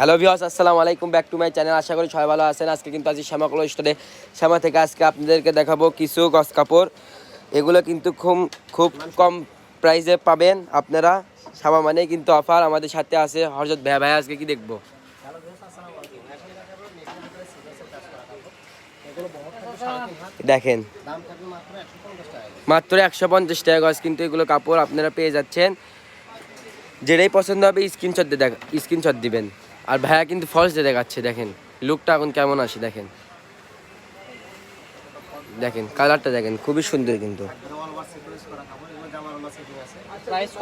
Hello ভিওস আসসালামু আলাইকুম back to my channel আশা করি সবাই ভালো আছেন। আজকে কিন্তু আজকে শ্যামা শ্যামাকল স্টোরে শ্যামা থেকে আজকে আপনাদেরকে দেখাবো কিছু গস কাপড়। এগুলো কিন্তু খুব খুব কম প্রাইসে পাবেন আপনারা। শ্যামা মানে কিন্তু অফার আমাদের সাথে আছে হরজত ভাই ভাই আজকে কি দেখব? দেখেন, মাত্র একশো পঞ্চাশ টাকা গজ কিন্তু এগুলো কাপড় আপনারা পেয়ে যাচ্ছেন। যেটাই পছন্দ হবে স্ক্রিনশট দিয়ে দেখ, স্ক্রিনশট দিবেন। আর ভাইয়া কিন্তু ফলস দিয়ে দেখাচ্ছে, দেখেন। লুকটা এখন কেমন আসে, দেখেন। দেখেন কালারটা দেখেন, খুবই সুন্দর কিন্তু। আছে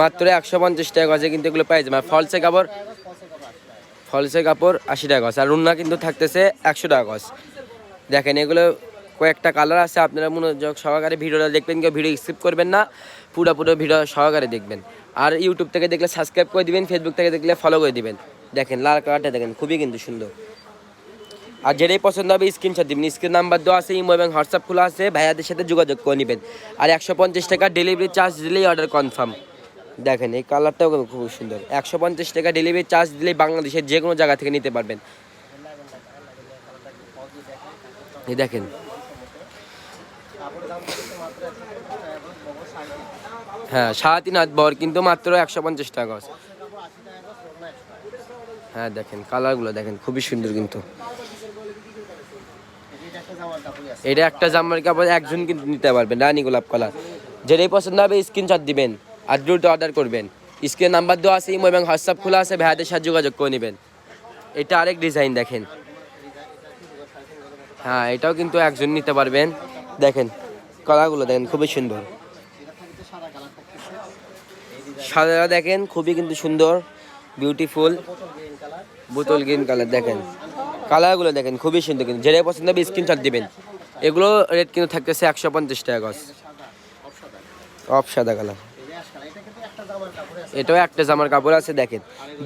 মাত্র একশো পঞ্চাশ টাকা গজে কিন্তু এগুলো পাই যাবে ফলসে কাপড় ফলসে কাপড় আশি টাকা গজ। আর রুন্না কিন্তু থাকতেছে একশো টাকা গজ। দেখেন, এগুলো কয়েকটা কালার আছে। আপনারা মনোযোগ সহকারে ভিডিওটা দেখবেন, কেউ ভিডিও স্কিপ করবেন না। পুরো পুরো ভিডিও সহকারে দেখবেন। আর ইউটিউব থেকে দেখলে সাবস্ক্রাইব করে দিবেন ফেসবুক থেকে দেখলে ফলো করে দিবেন। দেখেন, লাল কালারটা দেখেন, খুবই কিন্তু সুন্দর। আর যেটাই পছন্দ হবে স্ক্রিনশট দিবেন। স্ক্রিন নাম্বার দেওয়া আছে ইমো এবং হোয়াটসঅ্যাপ খোলা আছে, ভাইয়াদের সাথে যোগাযোগ করে নেবেন। আর একশো পঞ্চাশ টাকা ডেলিভারি চার্জ দিলেই অর্ডার কনফার্ম দেখেন, এই কালারটাও খুব সুন্দর। একশো পঞ্চাশ টাকা ডেলিভারি চার্জ দিলেই বাংলাদেশের যে কোনো জায়গা থেকে নিতে পারবেন। এই দেখেন কাপড়ের দাম থাকবে মাত্র একশো পঞ্চাশ টাকা গজ বগর সাড়ে তিন হ্যাঁ সাড়ে তিন হাত বর, কিন্তু মাত্র একশো পঞ্চাশ টাকা গজ হ্যাঁ দেখেন, কালারগুলো দেখেন, খুবই সুন্দর কিন্তু। এটা একটা জামার কাপড়, একজন কিন্তু নিতে পারবেন, রানী গোলাপ কালার। যেটাই পছন্দ হবে স্ক্রিনশট দিবেন আর দ্রুত অর্ডার করবেন। স্ক্রিন নাম্বার দেওয়া আছে ইমো এবং হোয়াটসঅ্যাপ খোলা আছে, ভাইয়াদের সাথে যোগাযোগ করে নেবেন। এটা আরেক ডিজাইন দেখেন। হ্যাঁ এটাও কিন্তু একজন নিতে পারবেন। দেখেন, কালারগুলো দেখেন, খুবই সুন্দর এটা থাকবে সাদা কালার থাকতেছে এই ডিজাইন সাদা দেখেন, খুবই কিন্তু সুন্দর বিউটিফুল বোতল গ্রিন কালার কালার দেখেন। কালারগুলো দেখেন, খুবই সুন্দর কিন্তু। যেটাই পছন্দ হবে স্ক্রিনশট দিবেন। এগুলো রেট কিন্তু থাকতেছে একশো পঞ্চাশ টাকা গজ। অফ সাদা কালার কালার এটাও একটা জামার কাপড় আছে, দেখেন।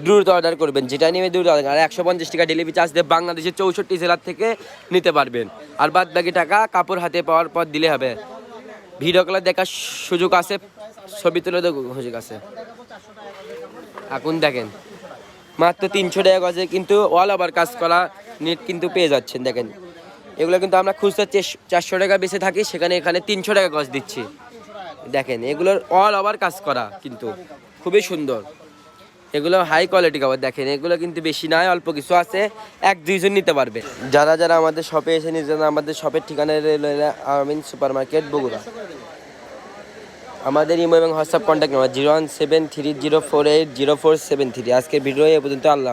দ্রুত অর্ডার করবেন, যেটা নিয়ে দ্রুত অর্ডার আর একশো পঞ্চাশ টাকা ডেলিভারি চার্জ দিয়ে বাংলাদেশের চৌষট্টি জেলার থেকে নিতে পারবেন। আর বাদ বাকি টাকা কাপড় হাতে পাওয়ার পর দিলে হবে। ভিডিও কলে দেখার সুযোগ আছে ছবি তুলে দেওয়ার সুযোগ আছে এখন দেখেন, মাত্র তিনশো টাকা গজে কিন্তু অল ওভার কাজ করা নেট কিন্তু পেয়ে যাচ্ছেন, দেখেন। এগুলো কিন্তু আমরা খুচরা চারশো টাকা বেঁচে থাকি, সেখানে এখানে তিনশো টাকা গজ দিচ্ছি। দেখেন, এগুলোর অল ওভার কাজ করা কিন্তু খুবই সুন্দর। এগুলো হাই কোয়ালিটি কাপড়, দেখেন, এগুলো কিন্তু বেশি নয়, অল্প কিছু আছে, এক দুইজন নিতে পারবে। যারা যারা আমাদের শপে এসে নিজেরা আমাদের শপের ঠিকানা আমিন সুপার মার্কেট বগুড়া। আমাদের ইমো এবং WhatsApp contact number zero one seven three zero four eight zero four seven three. আজকের ভিডিও এ পর্যন্ত, আল্লাহ